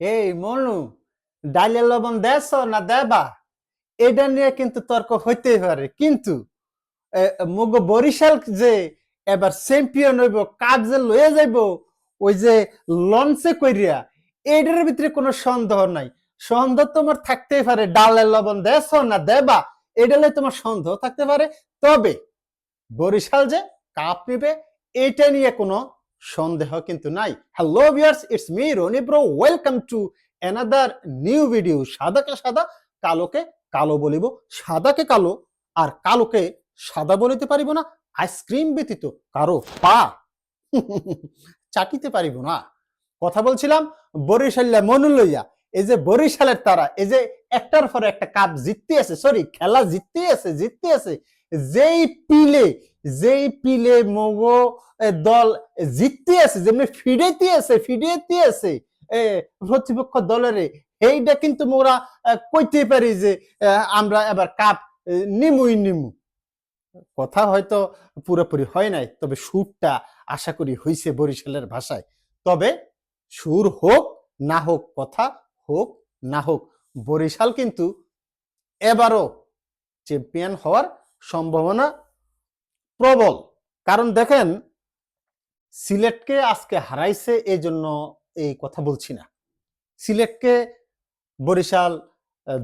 এই মনু ডাইলে লবণ দেশ না দেবা? এটা নিয়ে কিন্তু তর্ক হইতেই পারে। কিন্তু মুগ বরিশাল যে এবার চ্যাম্পিয়ন হইব কাপ যে লয়ে যাইব, ওই যে লঞ্চে কইরিয়া এটার ভিতরে কোনো সন্দেহ নাই। সন্দেহ তোমার থাকতেই পারে, ডালের লবণ দেশ না দেবা? এটা লইয়া তোমার সন্দেহ থাকতে পারে। তবে, বরিশাল যে কাপ নিবে এটা নিয়ে কোনো সন্দেহ কিন্তু নাই। Hello viewers it's me Roni bro welcome to another new video সাদাকে সাদা, কালোকে কালো বলিব। সাদাকে কালো আর কালোকে সাদা বলিতে পারিব না। আইসক্রিম ব্যতীত কারও পা চাটিতে পারিব না। কথা বলছিলাম বরিশাল্লা মনু লইয়া। এই যে বরিশালের তারা, এই যে একটার পরে একটা কাপ জিততে আছে সরি খেলা জিততে আছে জিততে আছে। যেই পিলে যেই পিলে মগো দল জিততে আছে, যেমনি ফিডেতে আছে ফিডেতে আছে প্রতিপক্ষ দলের এইটা কিন্তু মোরা কইতে পারি যে আমরা এবার কাপ নিমুই নিমু। কথা হয়তো পুরোপুরি হয় নাই, তবে সুরটা আশা করি হইছে বরিশালের ভাষায়। তবে সুর হোক, না হোক কথা, হোক, না হোক, বরিশাল কিন্তু এবারও চ্যাম্পিয়ন হওয়ার সম্ভাবনা প্রবল। কারণ দেখেন, সিলেটকে আজকে হারাইছে এই জন্য এই কথা বলছি না। সিলেটকে বরিশাল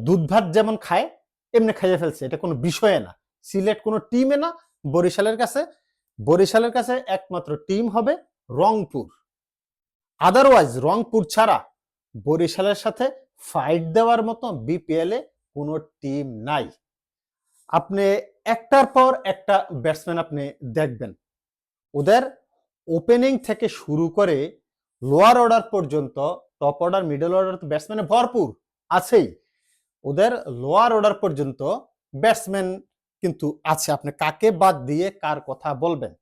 দুধ ভাত যেমন খায়, এমনি খাইয়ে ফেলছে। এটা কোনো বিষয়ে না। সিলেট কোনো টিমে না, বরিশালের কাছে। বরিশালের কাছে একমাত্র টিম হবে রংপুর। আদারওয়াইজ রংপুর ছাড়া বরিশালের সাথে ফাইট দেওয়ার মতো বিপিএল কোনো টিম নাই। আপনি একটার পর একটা ব্যাটসম্যান আপনি দেখবেন। ওদের ওপেনিং থেকে শুরু করে লোয়ার অর্ডার পর্যন্ত টপ অর্ডার মিডল অর্ডার তো ব্যাটসম্যানে ভরপুর, আছেই। ওদের লোয়ার অর্ডার পর্যন্ত ব্যাটসম্যান কিন্তু আছে। আপনি কাকে বাদ দিয়ে কার কথা বলবেন?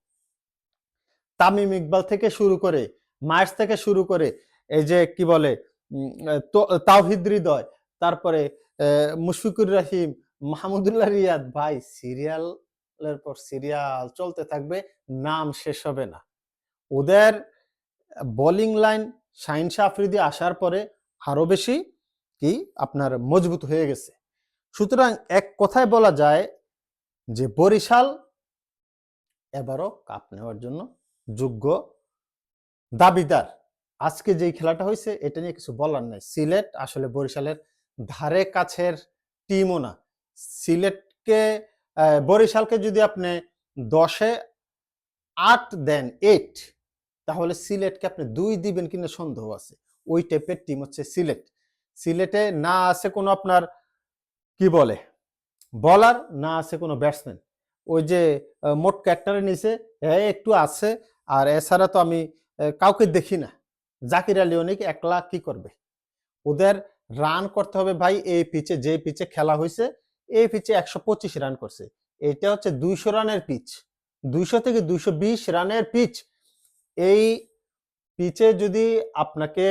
তামিম ইকবাল থেকে শুরু করে মার্চ থেকে শুরু করে, এই যে কি বলে তাওহিদ হৃদয়, তারপরে মুশফিকুর রহিম মাহমুদুল্লাহ রিয়াদ, ভাই, সিরিয়ালের পর সিরিয়াল চলতে থাকবে, নাম শেষ হবে না। ওদের বোলিং লাইন শাহিন শাহ আফ্রিদি আসার পরে আরও বেশি কি আপনার মজবুত হয়ে গেছে। সুতরাং এক কথায় বলা যায় যে বরিশাল এবারও কাপ নেওয়ার জন্য যোগ্য দাবিদার। আজকে যেই খেলাটা হয়েছে, এটা নিয়ে কিছু বলার নাই। সিলেট আসলে বরিশালের ধারে কাছের টিমও না। সিলেটকে বরিশালকে যদি আপনি দশে আট দেন এইট তাহলে সিলেটকে আপনি দুই দিবেন কিনা সন্দেহ আছে। ওই টাইপের টিম হচ্ছে সিলেট। সিলেটে না আছে কোনো আপনার, কি বলে বলার না আছে কোনো ব্যাটসম্যান ওই যে মোট ক্যারেক্টারে নিচে হ্যাঁ একটু আছে, আর এছাড়া তো আমি কাউকে দেখি না। জাকির আলী অনেক একলা কি করবে? ওদের রান করতে হবে ভাই এই পিচে যে পিচে খেলা হয়েছে এই পিচে একশো পঁচিশ রান করছে। এটা হচ্ছে দুইশো রানের পিচ দুইশো থেকে দুইশো বিশ রানের পিচ এই পিচে যদি আপনাকে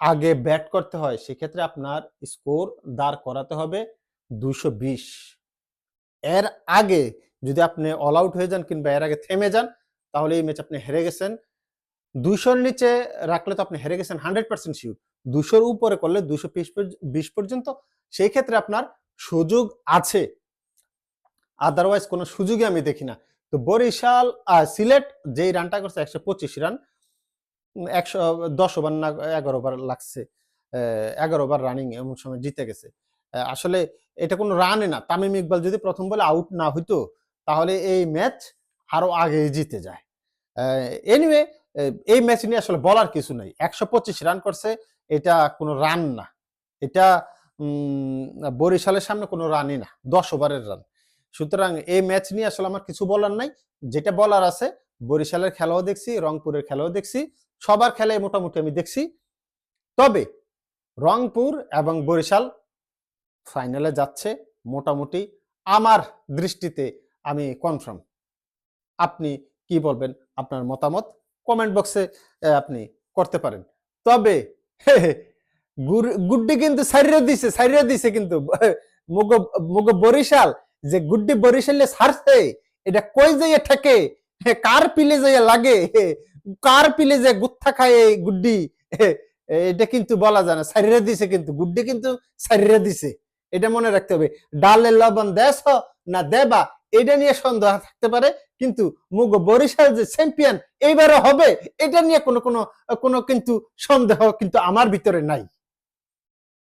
আগে ব্যাট করতে হয়, সেক্ষেত্রে আপনার স্কোর দাঁড় করাতে হবে দুইশো বিশ। এর আগে যদি আপনি অল আউট হয়ে যান কিংবা এর আগে থেমে যান, তাহলে এই ম্যাচ আপনি হেরে গেছেন। দুইশোর নিচে রাখলে তো আপনি হেরে গেছেন হান্ড্রেড পার্সেন্ট শিওর দুশোর উপরে করলে দুশো বিশ পর্যন্ত, সেই ক্ষেত্রে আপনার সুযোগ আছে। আদারওয়াইজ কোনো সুযোগই আমি দেখি না। তো বরিশাল সিলেট যেই রানটা করছে একশো পঁচিশ রান একশো, দশ ওভার না, এগারো ওভার লাগছে। এগারো ওভার রানিং এমন সময় জিতে গেছে। আসলে এটা কোনো রানে না। তামিম ইকবাল যদি প্রথম বলে আউট না হইতো, তাহলে এই ম্যাচ আরও আগে জিতে যায়। এনিওয়ে এই ম্যাচ নিয়ে আসলে বলার কিছু নাই। একশো পঁচিশ রান করছে, এটা কোনো রান না। এটা বরিশালের সামনে কোনো রানই না, দশ ওভারের রান। সুতরাং এই ম্যাচ নিয়ে আসলে আমার কিছু বলার নাই। যেটা বলার আছে, বরিশালের খেলাও দেখছি, রংপুরের খেলাও দেখছি, সবার খেলাই মোটামুটি আমি দেখছি। তবে রংপুর এবং বরিশাল ফাইনালে যাচ্ছে মোটামুটি আমার দৃষ্টিতে আমি কনফার্ম আপনি কি বলবেন? আপনার মতামত কমেন্ট বক্সে আপনি করতে পারেন। তবে গুড্ডি কিন্তু সাইরিয়া দিছে সাইরিয়া দিছে কিন্তু। মুগ মুগ বরিশাল, যে গুড্ডি বরিশালে ছাড়ছে এটা কই যাইয়া থাকে কার পিলে যাইয়া লাগে? কার পিলে যে গুত্থা খায় এই গুড্ডি? এটা কিন্তু বলা যায় না সারিরা দিছে কিন্তু, গুড্ডে কিন্তু সারিরা দিছে। এটা মনে রাখতে হবে ডালের লবণ দেশ না দেবা, এটা নিয়ে সন্দেহ থাকতে পারে, কিন্তু মুগ বরিশাল যে চ্যাম্পিয়ন এইবারও হবে, এটা নিয়ে কোনো কোনো কোনো কিন্তু সন্দেহ কিন্তু আমার ভিতরে নাই।